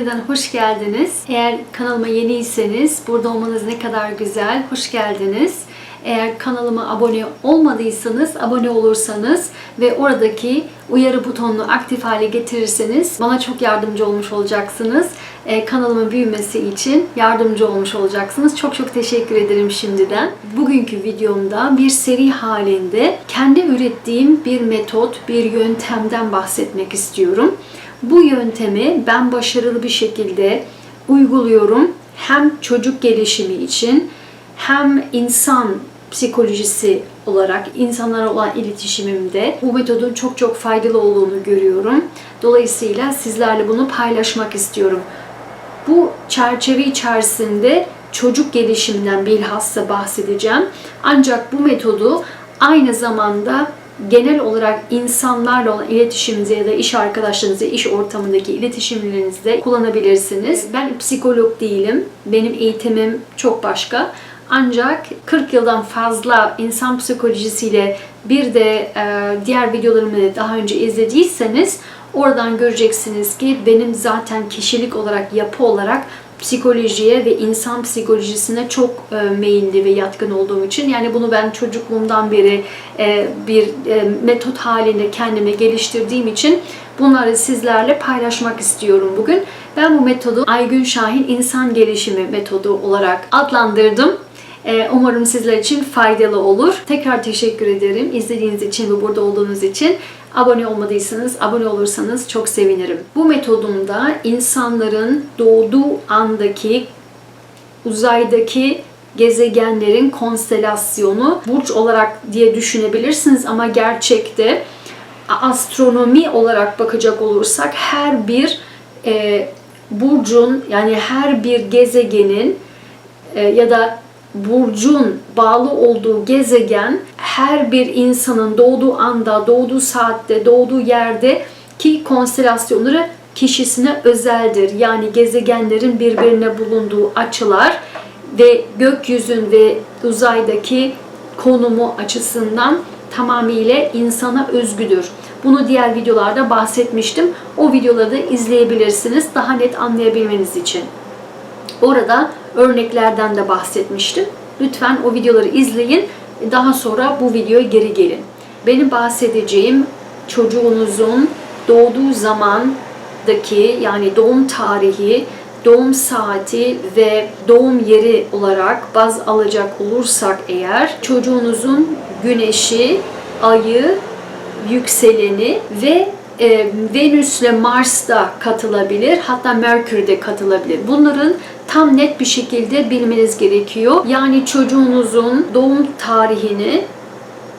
yeniden hoş geldiniz. Eğer kanalıma yeniyseniz burada olmanız ne kadar güzel. Hoş geldiniz. Eğer kanalıma abone olmadıysanız, abone olursanız ve oradaki uyarı butonunu aktif hale getirirseniz bana çok yardımcı olmuş olacaksınız. Ee, kanalımın büyümesi için yardımcı olmuş olacaksınız. Çok çok teşekkür ederim şimdiden. Bugünkü videomda bir seri halinde kendi ürettiğim bir metot, bir yöntemden bahsetmek istiyorum. Bu yöntemi ben başarılı bir şekilde uyguluyorum. Hem çocuk gelişimi için hem insan psikolojisi olarak insanlara olan iletişimimde bu metodun çok çok faydalı olduğunu görüyorum. Dolayısıyla sizlerle bunu paylaşmak istiyorum. Bu çerçeve içerisinde çocuk gelişiminden bilhassa bahsedeceğim. Ancak bu metodu aynı zamanda genel olarak insanlarla olan iletişiminize ya da iş arkadaşlarınızla, iş ortamındaki iletişimlerinizde kullanabilirsiniz. Ben psikolog değilim. Benim eğitimim çok başka. Ancak 40 yıldan fazla insan psikolojisiyle bir de e, diğer videolarımı da daha önce izlediyseniz oradan göreceksiniz ki benim zaten kişilik olarak, yapı olarak psikolojiye ve insan psikolojisine çok e, meyilli ve yatkın olduğum için yani bunu ben çocukluğumdan beri e, bir e, metot halinde kendime geliştirdiğim için bunları sizlerle paylaşmak istiyorum bugün. Ben bu metodu Aygün Şahin İnsan Gelişimi metodu olarak adlandırdım. E, Umarım sizler için faydalı olur. Tekrar teşekkür ederim izlediğiniz için ve burada olduğunuz için. Abone olmadıysanız, abone olursanız çok sevinirim. Bu metodumda insanların doğduğu andaki uzaydaki gezegenlerin konstelasyonu burç olarak diye düşünebilirsiniz ama gerçekte astronomi olarak bakacak olursak her bir e, burcun yani her bir gezegenin e, ya da burcun bağlı olduğu gezegen her bir insanın doğduğu anda, doğduğu saatte, doğduğu yerde ki konstelasyonları kişisine özeldir. Yani gezegenlerin birbirine bulunduğu açılar ve gökyüzün ve uzaydaki konumu açısından tamamıyla insana özgüdür. Bunu diğer videolarda bahsetmiştim. O videoları da izleyebilirsiniz daha net anlayabilmeniz için. Orada örneklerden de bahsetmiştim. Lütfen o videoları izleyin. Daha sonra bu videoya geri gelin. Benim bahsedeceğim çocuğunuzun doğduğu zamandaki yani doğum tarihi, doğum saati ve doğum yeri olarak baz alacak olursak eğer çocuğunuzun güneşi, ayı, yükseleni ve e, Venüs ile Mars da katılabilir. Hatta Merkür de katılabilir. Bunların tam net bir şekilde bilmeniz gerekiyor. Yani çocuğunuzun doğum tarihini,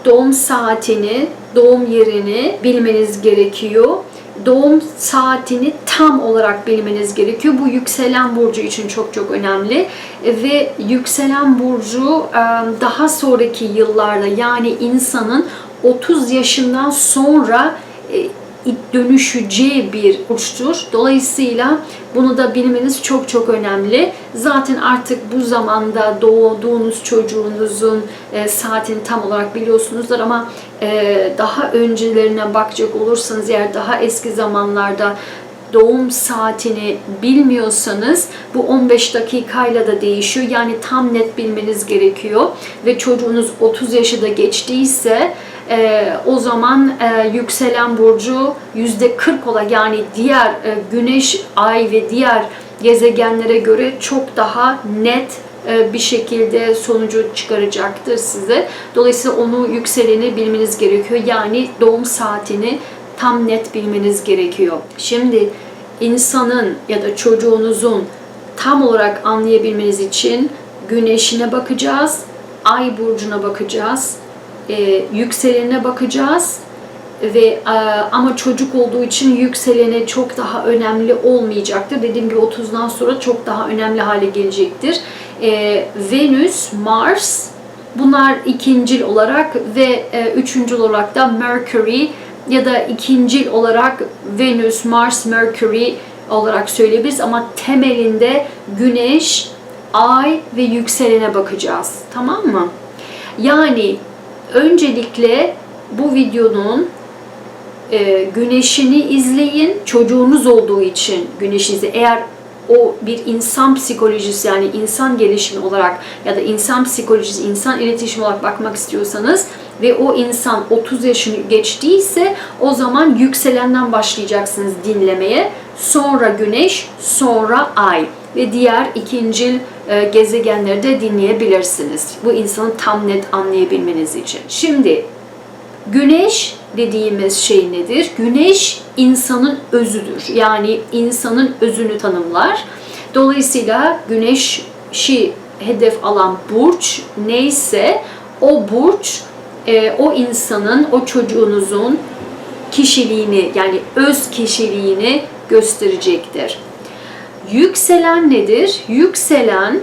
doğum saatini, doğum yerini bilmeniz gerekiyor. Doğum saatini tam olarak bilmeniz gerekiyor. Bu yükselen burcu için çok çok önemli. Ve yükselen burcu daha sonraki yıllarda yani insanın 30 yaşından sonra dönüşeceği bir burçtur. Dolayısıyla bunu da bilmeniz çok çok önemli. Zaten artık bu zamanda doğduğunuz çocuğunuzun e, saatini tam olarak biliyorsunuzdur ama e, daha öncelerine bakacak olursanız eğer daha eski zamanlarda doğum saatini bilmiyorsanız bu 15 dakikayla da değişiyor. Yani tam net bilmeniz gerekiyor ve çocuğunuz 30 yaşı da geçtiyse e, o zaman e, yükselen burcu yüzde 40 ola yani diğer e, güneş, ay ve diğer gezegenlere göre çok daha net e, bir şekilde sonucu çıkaracaktır size. Dolayısıyla onu yükseleni bilmeniz gerekiyor. Yani doğum saatini tam net bilmeniz gerekiyor. Şimdi insanın ya da çocuğunuzun tam olarak anlayabilmeniz için güneşine bakacağız, ay burcuna bakacağız, e, yükselenine bakacağız ve e, ama çocuk olduğu için yükselene çok daha önemli olmayacaktır. Dediğim gibi 30'dan sonra çok daha önemli hale gelecektir. E, Venüs, Mars bunlar ikincil olarak ve e, üçüncül olarak da Mercury ya da ikincil olarak Venüs, Mars, Mercury olarak söyleyebiliriz ama temelinde Güneş, Ay ve yükselene bakacağız. Tamam mı? Yani öncelikle bu videonun e, güneşini izleyin. Çocuğunuz olduğu için güneşi izleyin. Eğer o bir insan psikolojisi yani insan gelişimi olarak ya da insan psikolojisi, insan iletişimi olarak bakmak istiyorsanız ve o insan 30 yaşını geçtiyse o zaman yükselenden başlayacaksınız dinlemeye. Sonra güneş, sonra ay ve diğer ikincil e, gezegenleri de dinleyebilirsiniz. Bu insanı tam net anlayabilmeniz için. Şimdi Güneş dediğimiz şey nedir? Güneş insanın özüdür. Yani insanın özünü tanımlar. Dolayısıyla güneşi hedef alan burç neyse o burç e, o insanın, o çocuğunuzun kişiliğini yani öz kişiliğini gösterecektir. Yükselen nedir? Yükselen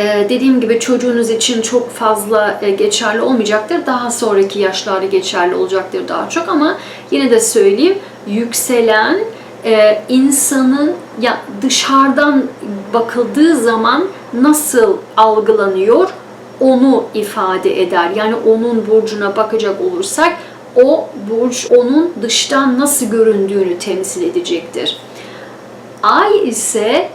ee, dediğim gibi çocuğunuz için çok fazla e, geçerli olmayacaktır. Daha sonraki yaşlarda geçerli olacaktır daha çok ama yine de söyleyeyim yükselen e, insanın ya dışarıdan bakıldığı zaman nasıl algılanıyor onu ifade eder. Yani onun burcuna bakacak olursak o burç onun dıştan nasıl göründüğünü temsil edecektir. Ay ise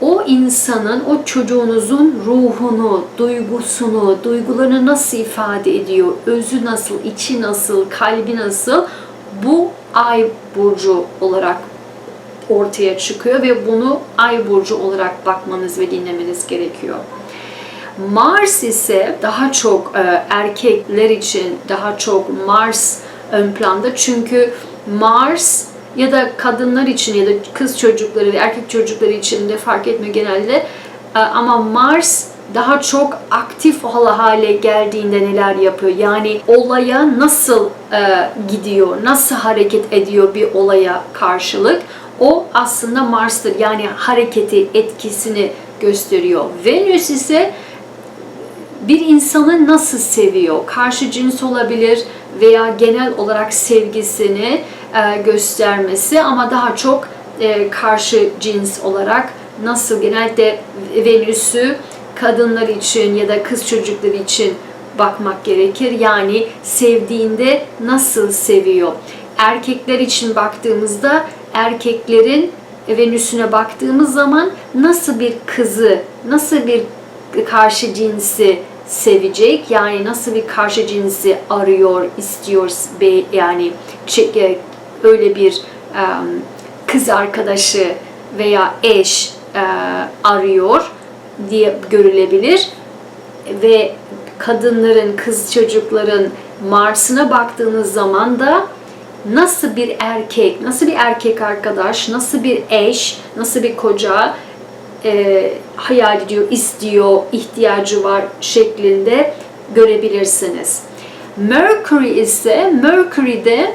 o insanın, o çocuğunuzun ruhunu, duygusunu, duygularını nasıl ifade ediyor, özü nasıl, içi nasıl, kalbi nasıl? Bu ay burcu olarak ortaya çıkıyor ve bunu ay burcu olarak bakmanız ve dinlemeniz gerekiyor. Mars ise daha çok e, erkekler için daha çok Mars ön planda. Çünkü Mars ya da kadınlar için ya da kız çocukları ve erkek çocukları için de fark etmiyor genelde. Ee, ama Mars daha çok aktif hale geldiğinde neler yapıyor? Yani olaya nasıl e, gidiyor, nasıl hareket ediyor bir olaya karşılık? O aslında Mars'tır. Yani hareketi, etkisini gösteriyor. Venüs ise bir insanı nasıl seviyor? Karşı cins olabilir veya genel olarak sevgisini göstermesi ama daha çok e, karşı cins olarak nasıl genelde Venüs'ü kadınlar için ya da kız çocukları için bakmak gerekir. Yani sevdiğinde nasıl seviyor? Erkekler için baktığımızda erkeklerin Venüs'üne baktığımız zaman nasıl bir kızı, nasıl bir karşı cinsi sevecek? Yani nasıl bir karşı cinsi arıyor, istiyor yani öyle bir kız arkadaşı veya eş arıyor diye görülebilir ve kadınların, kız çocukların Mars'ına baktığınız zaman da nasıl bir erkek, nasıl bir erkek arkadaş, nasıl bir eş, nasıl bir koca e, hayal ediyor, istiyor, ihtiyacı var şeklinde görebilirsiniz. Mercury ise Mercury'de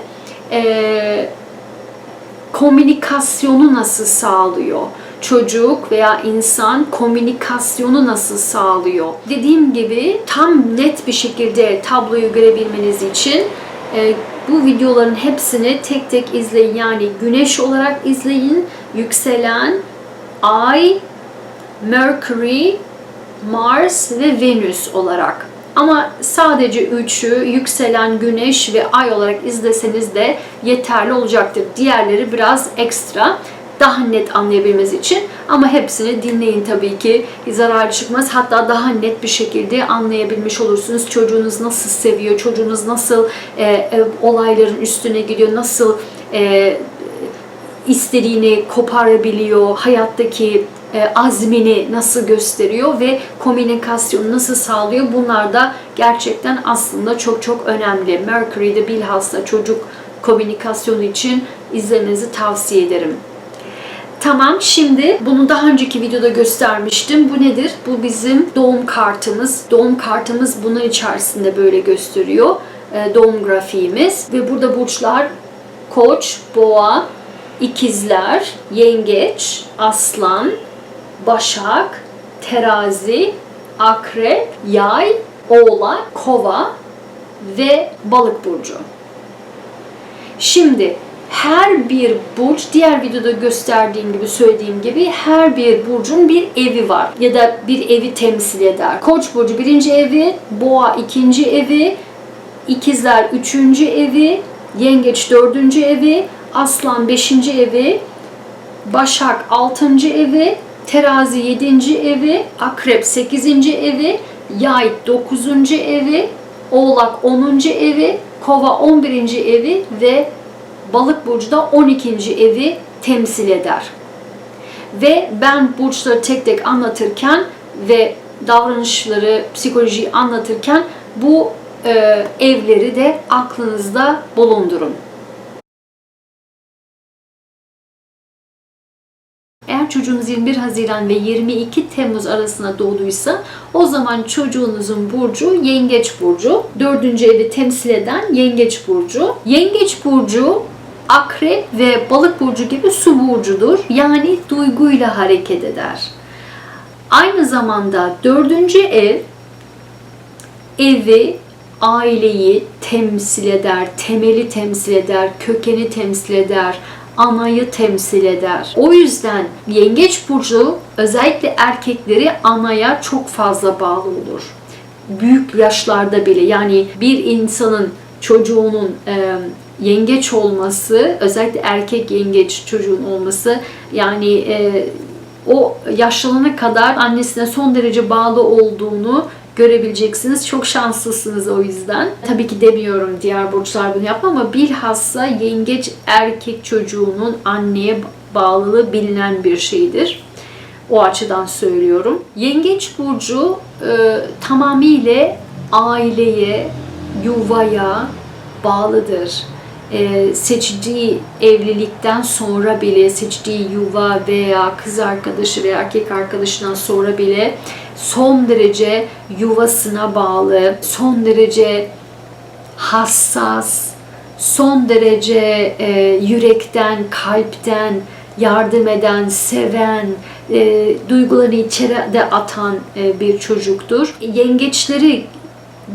e, komünikasyonu nasıl sağlıyor? Çocuk veya insan komünikasyonu nasıl sağlıyor? Dediğim gibi tam net bir şekilde tabloyu görebilmeniz için e, bu videoların hepsini tek tek izleyin. Yani güneş olarak izleyin, yükselen, ay, Mercury, Mars ve Venüs olarak. Ama sadece üçü yükselen güneş ve ay olarak izleseniz de yeterli olacaktır. Diğerleri biraz ekstra daha net anlayabilmeniz için ama hepsini dinleyin tabii ki zarar çıkmaz. Hatta daha net bir şekilde anlayabilmiş olursunuz. Çocuğunuz nasıl seviyor, çocuğunuz nasıl e, e, olayların üstüne gidiyor, nasıl e, istediğini koparabiliyor, hayattaki e, azmini nasıl gösteriyor ve komünikasyonu nasıl sağlıyor bunlar da gerçekten aslında çok çok önemli. Mercury'de bilhassa çocuk komünikasyonu için izlemenizi tavsiye ederim. Tamam şimdi bunu daha önceki videoda göstermiştim. Bu nedir? Bu bizim doğum kartımız. Doğum kartımız bunun içerisinde böyle gösteriyor. E, doğum grafiğimiz ve burada burçlar Koç, Boğa, İkizler, Yengeç, Aslan, Başak, Terazi, Akrep, Yay, Oğlak, Kova ve Balık burcu. Şimdi her bir burç diğer videoda gösterdiğim gibi söylediğim gibi her bir burcun bir evi var ya da bir evi temsil eder. Koç burcu birinci evi, boğa ikinci evi, ikizler üçüncü evi, Yengeç dördüncü evi, Aslan beşinci evi, Başak 6. evi, Terazi 7. evi, Akrep 8. evi, Yay 9. evi, Oğlak 10. evi, Kova 11. evi ve Balık burcu da 12. evi temsil eder. Ve ben burçları tek tek anlatırken ve davranışları, psikolojiyi anlatırken bu e, evleri de aklınızda bulundurun. Çocuğunuz 21 Haziran ve 22 Temmuz arasında doğduysa o zaman çocuğunuzun burcu Yengeç burcu. Dördüncü evi temsil eden Yengeç burcu. Yengeç burcu Akrep ve Balık burcu gibi su burcudur. Yani duyguyla hareket eder. Aynı zamanda dördüncü ev evi, aileyi temsil eder, temeli temsil eder, kökeni temsil eder, anayı temsil eder. O yüzden yengeç burcu özellikle erkekleri anaya çok fazla bağlı olur. Büyük yaşlarda bile yani bir insanın çocuğunun e, yengeç olması, özellikle erkek yengeç çocuğun olması yani e, o yaşlanana kadar annesine son derece bağlı olduğunu görebileceksiniz. Çok şanslısınız o yüzden. Tabii ki demiyorum diğer burçlar bunu yapma ama bilhassa yengeç erkek çocuğunun anneye bağlılığı bilinen bir şeydir. O açıdan söylüyorum. Yengeç burcu e, tamamıyla aileye, yuvaya bağlıdır. E, seçtiği evlilikten sonra bile, seçtiği yuva veya kız arkadaşı veya erkek arkadaşından sonra bile son derece yuvasına bağlı, son derece hassas, son derece e, yürekten, kalpten yardım eden, seven, e, duygularını içeri atan e, bir çocuktur. Yengeçleri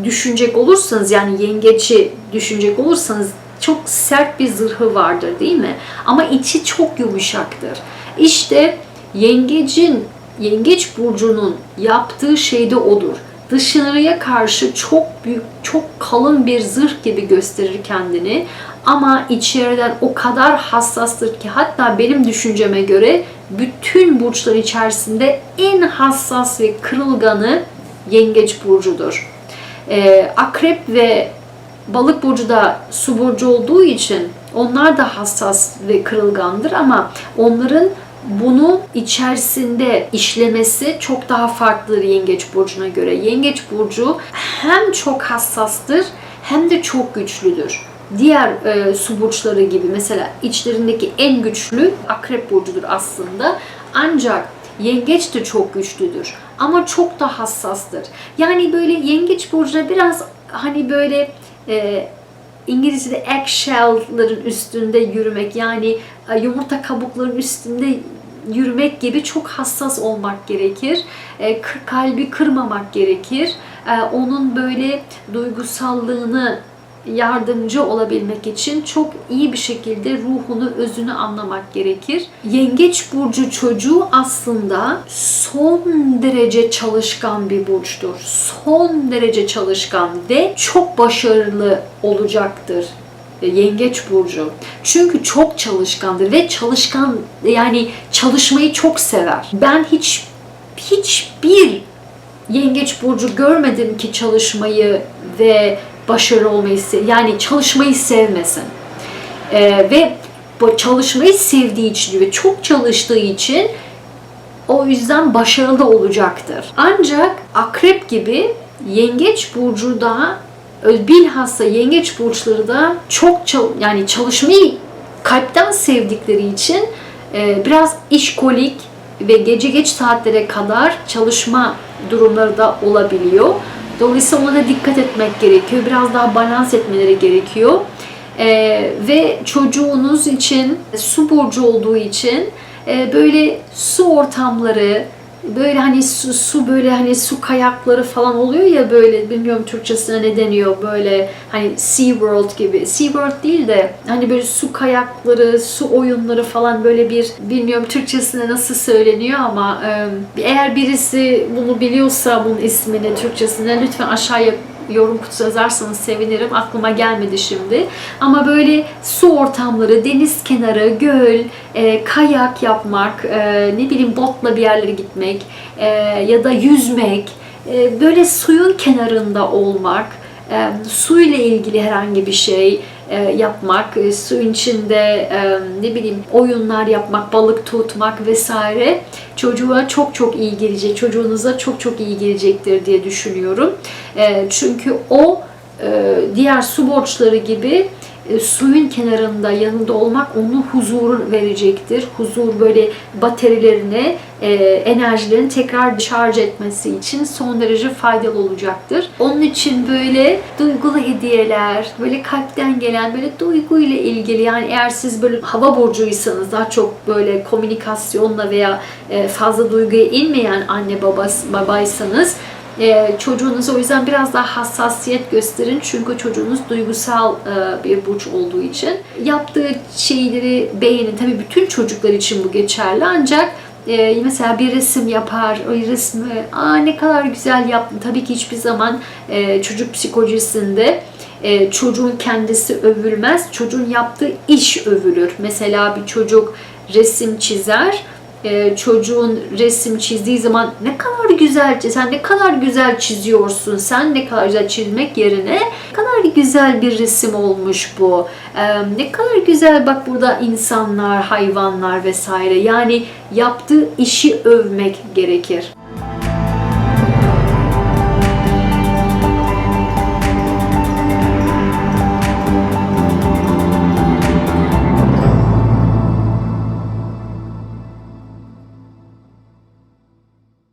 düşünecek olursanız yani yengeci düşünecek olursanız çok sert bir zırhı vardır değil mi? Ama içi çok yumuşaktır. İşte yengecin Yengeç burcunun yaptığı şey de odur. Dışarıya karşı çok büyük, çok kalın bir zırh gibi gösterir kendini. Ama içeriden o kadar hassastır ki hatta benim düşünceme göre bütün burçlar içerisinde en hassas ve kırılganı Yengeç burcudur. Ee, Akrep ve Balık burcu da su burcu olduğu için onlar da hassas ve kırılgandır ama onların bunu içerisinde işlemesi çok daha farklıdır Yengeç burcuna göre. Yengeç burcu hem çok hassastır hem de çok güçlüdür. Diğer e, su burçları gibi mesela içlerindeki en güçlü Akrep burcudur aslında. Ancak Yengeç de çok güçlüdür ama çok da hassastır. Yani böyle Yengeç burcu biraz hani böyle e, İngilizce'de eggshell'ların üstünde yürümek yani e, yumurta kabuklarının üstünde yürümek gibi çok hassas olmak gerekir. E, kalbi kırmamak gerekir. E, onun böyle duygusallığını yardımcı olabilmek için çok iyi bir şekilde ruhunu, özünü anlamak gerekir. Yengeç burcu çocuğu aslında son derece çalışkan bir burçtur. Son derece çalışkan ve çok başarılı olacaktır Yengeç burcu. Çünkü çok çalışkandır ve çalışkan yani çalışmayı çok sever. Ben hiç hiçbir Yengeç burcu görmedim ki çalışmayı ve başarılı olmayı yani çalışmayı sevmesin. Ee, ve bu çalışmayı sevdiği için ve çok çalıştığı için o yüzden başarılı olacaktır. Ancak akrep gibi yengeç burcu da bilhassa yengeç burçları da çok çal yani çalışmayı kalpten sevdikleri için e, biraz işkolik ve gece geç saatlere kadar çalışma durumları da olabiliyor. Dolayısıyla ona da dikkat etmek gerekiyor. Biraz daha balans etmeleri gerekiyor. Ee, ve çocuğunuz için su burcu olduğu için e, böyle su ortamları, böyle hani su, su böyle hani su kayakları falan oluyor ya böyle bilmiyorum Türkçesine ne deniyor böyle hani Sea World gibi. Sea World değil de hani böyle su kayakları, su oyunları falan böyle bir bilmiyorum Türkçesine nasıl söyleniyor ama eğer birisi bunu biliyorsa bunun ismini Türkçesine lütfen aşağıya yorum kutusu yazarsanız sevinirim. Aklıma gelmedi şimdi. Ama böyle su ortamları, deniz kenarı, göl, e, kayak yapmak, e, ne bileyim botla bir yerlere gitmek e, ya da yüzmek, e, böyle suyun kenarında olmak, e, su ile ilgili herhangi bir şey yapmak, e, suyun içinde e, ne bileyim oyunlar yapmak, balık tutmak vesaire çocuğa çok çok iyi gelecek, çocuğunuza çok çok iyi gelecektir diye düşünüyorum. E, çünkü o e, diğer su borçları gibi e, suyun kenarında yanında olmak onu huzur verecektir. Huzur böyle baterilerine e, enerjilerini tekrar şarj etmesi için son derece faydalı olacaktır. Onun için böyle duygulu hediyeler, böyle kalpten gelen böyle duyguyla ilgili yani eğer siz böyle hava burcuysanız daha çok böyle komünikasyonla veya e, fazla duyguya inmeyen anne babası babaysanız e, çocuğunuza o yüzden biraz daha hassasiyet gösterin çünkü çocuğunuz duygusal e, bir burç olduğu için yaptığı şeyleri beğenin. Tabii bütün çocuklar için bu geçerli ancak e, mesela bir resim yapar, o resmi aa ne kadar güzel yaptın. Tabii ki hiçbir zaman e, çocuk psikolojisinde e, çocuğun kendisi övülmez, çocuğun yaptığı iş övülür. Mesela bir çocuk resim çizer, e, çocuğun resim çizdiği zaman ne kadar güzel, sen ne kadar güzel çiziyorsun, sen ne kadar güzel çizmek yerine ne kadar güzel bir resim olmuş bu. E, ne kadar güzel bak burada insanlar, hayvanlar vesaire. Yani yaptığı işi övmek gerekir.